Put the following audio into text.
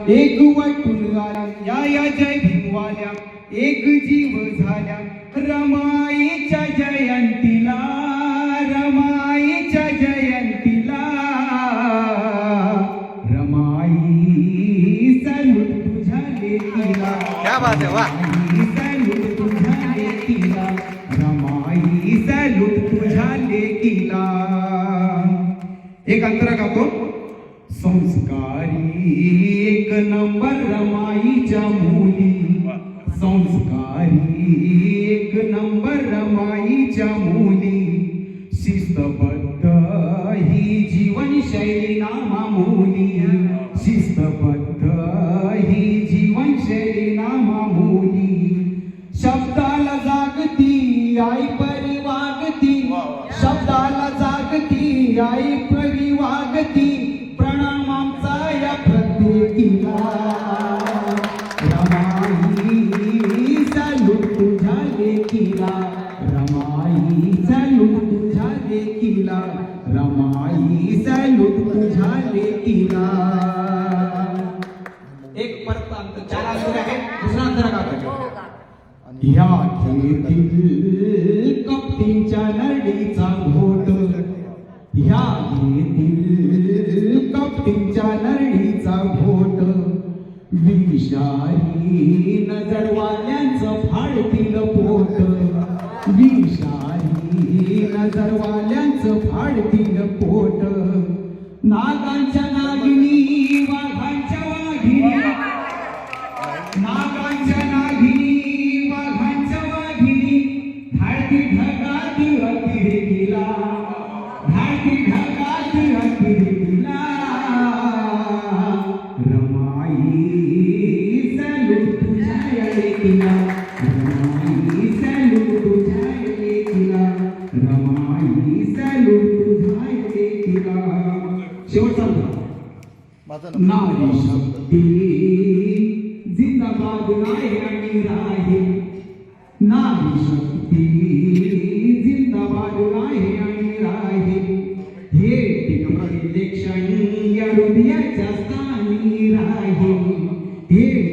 एक आल्या या या जय भीमवाल्या एक जीव झाल्या. रमाईच्या जयंतीला रमाईच्या जयंतीला. रमाई सॅल्यूट तुझ्या लेकीला क्या बात है, वाह. रमाई सॅल्यूट तुझ्या लेकीला रमाई सॅल्यूट तुझ्या लेकीला. एक अंतरा गातो. संस्कारी नंबर रमाईच्या मुली. संस्कारी एक नंबर रमाईच्या मुली. शिस्तबद्ध ही जीवनशैली नामामुली. शिस्तबद्ध ही जीवनशैली नामामुली. शब्दाला जागती आई परी वागती शब्दाला जागती आई परी वागती प्रणाम आमचा या रमाई सॅल्यूट तुझ्या लेकीला रमाई सॅल्यूट तुझ्या लेकीला रमाई सॅल्यूट तुझ्या एक परत अंतर चार अंतर आहे दुसरा अंतर का ह्या घेतील कपटींच्या नडीचा घोट. घेतील कपटींच्या चा घोट. विषारी नजरवाल्यांचं फाडतील पोट. विषारी नजरवाल्यांचं फाडतील पोट. नागांच्या नागिनी नारी शक्ती जिंदाबाद नाही आणि राहे नारी शक्ती जिंदाबाद राहे आणि राहे हे इलेक्शन या हृदयाच्या स्थान রাহি হে